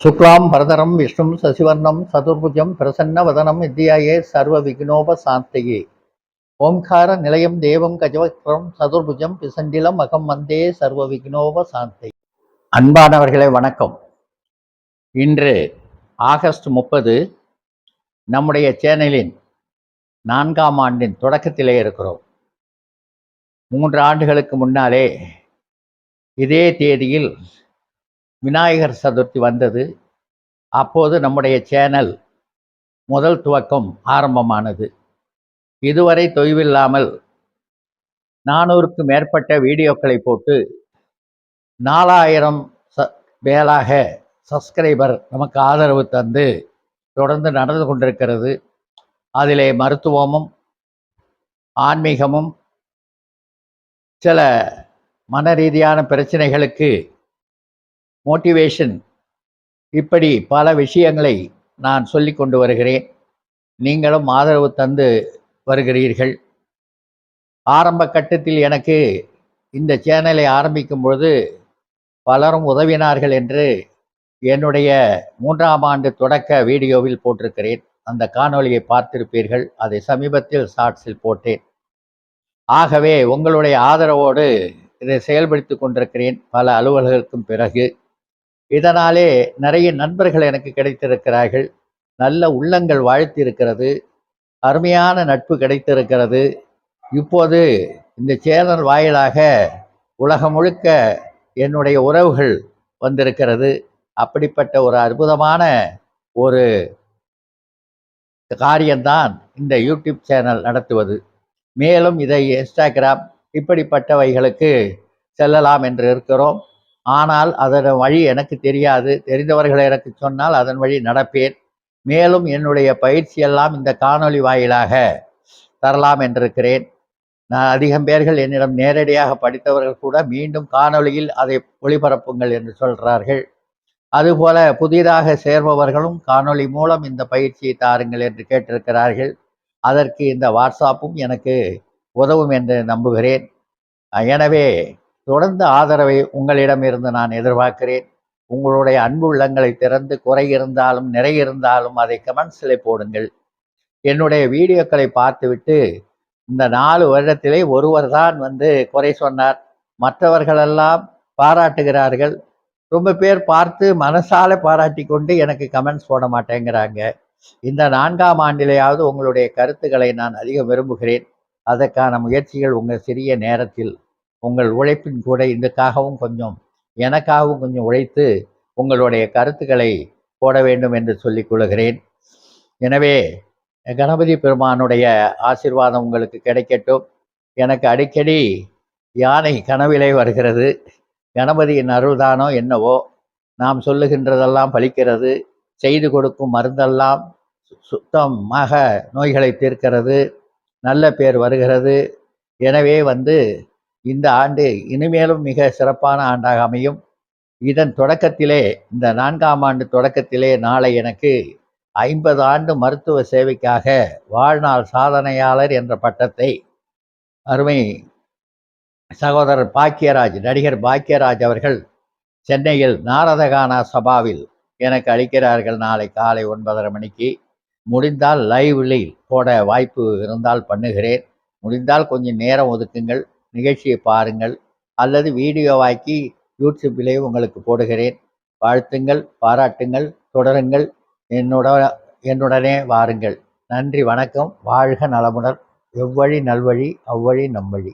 சுக்லாம் பரதரம் விஷ்ணும் சசிவர்ணம் சதுர்புஜம் பிரசன்ன வதனம் வித்யாயே சர்வ விக்னோப சாந்தையே ஓம்கார நிலையம் தேவம் கஜவக்ரம் சதுர்புஜம் பிசண்டிலம் அகம் வந்தே சர்வ விக்னோப சாந்தை அன்பானவர்களே வணக்கம். இன்று ஆகஸ்ட் முப்பது நம்முடைய சேனலின் நான்காம் ஆண்டின் தொடக்கத்திலே இருக்கிறோம். மூன்று ஆண்டுகளுக்கு முன்னாலே இதே தேதியில் விநாயகர் சதுர்த்தி வந்தது. அப்போது நம்முடைய சேனல் முதல் துவக்கம் ஆரம்பமானது. இதுவரை தொய்வில்லாமல் நானூறுக்கு மேற்பட்ட வீடியோக்களை போட்டு நாலாயிரம் ச மேலாக சப்ஸ்கிரைபர் நமக்கு ஆதரவு தந்து தொடர்ந்து நடந்து கொண்டிருக்கிறது. அதிலே மருத்துவமும் ஆன்மீகமும் சில மன ரீதியான பிரச்சனைகளுக்கு மோட்டிவேஷன். இப்படி பல விஷயங்களை நான் சொல்லி கொண்டு வருகிறேன். நீங்களும் ஆதரவு தந்து வருகிறீர்கள். ஆரம்ப கட்டத்தில் எனக்கு இந்த சேனலை ஆரம்பிக்கும் பொழுது பலரும் உதவினார்கள் என்று என்னுடைய மூன்றாம் ஆண்டு தொடக்க வீடியோவில் போட்டிருக்கிறேன். அந்த காணொளியை பார்த்திருப்பீர்கள். அதை சமீபத்தில் ஷார்ட்ஸில் போட்டேன். ஆகவே உங்களுடைய ஆதரவோடு இதை செயல்படுத்தி கொண்டிருக்கிறேன். பல அலுவலர்களுக்கும் பிறகு இதனாலே நிறைய நண்பர்கள் எனக்கு கிடைத்திருக்கிறார்கள். நல்ல உள்ளங்கள் வாழ்த்திருக்கிறது அருமையான நட்பு கிடைத்திருக்கிறது. இப்போது இந்த சேனல் வாயிலாக உலகம் முழுக்க என்னுடைய உறவுகள் வந்திருக்கிறது. அப்படிப்பட்ட ஒரு அற்புதமான ஒரு காரியம்தான் இந்த யூடியூப் சேனல் நடத்துவது. மேலும் இதை இன்ஸ்டாகிராம் இப்படிப்பட்டவைகளுக்கு செல்லலாம் என்று இருக்கிறோம். ஆனால் அதன் வழி எனக்கு தெரியாது. தெரிந்தவர்கள் எனக்கு சொன்னால் அதன் வழி நடப்பேன். மேலும் என்னுடைய பயிற்சியெல்லாம் இந்த காணொளி வாயிலாக தரலாம் என்றிருக்கிறேன். நான் அதிகம் பேர்கள் என்னிடம் நேரடியாக படித்தவர்கள் கூட மீண்டும் காணொளியில் அதை ஒளிபரப்புங்கள் என்று சொல்கிறார்கள் அதுபோல புதிதாக சேர்பவர்களும் காணொளி மூலம் இந்த பயிற்சியை தாருங்கள் என்று கேட்டிருக்கிறார்கள். அதற்கு இந்த வாட்ஸ்அப்பும் எனக்கு உதவும் என்று நம்புகிறேன். எனவே தொடர்ந்து ஆதரவை உங்களிடமிருந்து நான் எதிர்பார்க்கிறேன். உங்களுடைய அன்புள்ளங்களை திறந்து குறை இருந்தாலும் நிறை இருந்தாலும் அதை கமெண்ட்ஸில் போடுங்கள். என்னுடைய வீடியோக்களை பார்த்துவிட்டு இந்த நாலு வருடத்திலே ஒருவர் தான் வந்து குறை சொன்னார். மற்றவர்களெல்லாம் பாராட்டுகிறார்கள். ரொம்ப பேர் பார்த்து மனசால பாராட்டி கொண்டு எனக்கு கமெண்ட்ஸ் போட மாட்டேங்கிறாங்க. இந்த நான்காம் ஆண்டிலேயாவது உங்களுடைய கருத்துக்களை நான் அதிகம் விரும்புகிறேன். அதற்கான முயற்சிகள் உங்கள் சிறிய நேரத்தில் உங்கள் உழைப்பின் கூட இதுக்காகவும் கொஞ்சம் எனக்காகவும் கொஞ்சம் உழைத்து உங்களுடைய கருத்துக்களை போட வேண்டும் என்று சொல்லிக் கொள்கிறேன். எனவே கணபதி பெருமானுடைய ஆசிர்வாதம் உங்களுக்கு கிடைக்கட்டும். எனக்கு அடிக்கடி யானை கனவிலே வருகிறது. கணபதியின் அருள்தானோ என்னவோ நாம் சொல்லுகின்றதெல்லாம் பலிக்கிறது செய்து கொடுக்கும் மருந்தெல்லாம் சுத்தமாக நோய்களை தீர்க்கிறது. நல்ல பேர் வருகிறது. எனவே வந்து இந்த ஆண்டு இனிமேலும் மிக சிறப்பான ஆண்டாக அமையும். இதன் தொடக்கத்திலே இந்த நான்காம் ஆண்டு தொடக்கத்திலே நாளை எனக்கு ஐம்பது ஆண்டு மருத்துவ சேவைக்காக வாழ்நாள் சாதனையாளர் என்ற பட்டத்தை அருமை சகோதரர் பாக்கியராஜ் நடிகர் பாக்கியராஜ் அவர்கள் சென்னையில் நாரதகானா சபாவில் எனக்கு அளிக்கிறார்கள் நாளை காலை ஒன்பதரை மணிக்கு. முடிந்தால் லைவ்லி போட வாய்ப்பு இருந்தால் பண்ணுகிறேன். முடிந்தால் கொஞ்சம் நேரம் ஒதுக்குங்கள். நிகழ்ச்சியை பாருங்கள். அல்லது வீடியோவாக்கி யூடியூப்பிலே உங்களுக்கு போடுகிறேன். வாழ்த்துங்கள் பாராட்டுங்கள் தொடருங்கள். என்னுட என்னுடனே வாருங்கள். நன்றி வணக்கம். வாழ்க நலமுடன். எவ்வழி நல்வழி அவ்வழி நம்வழி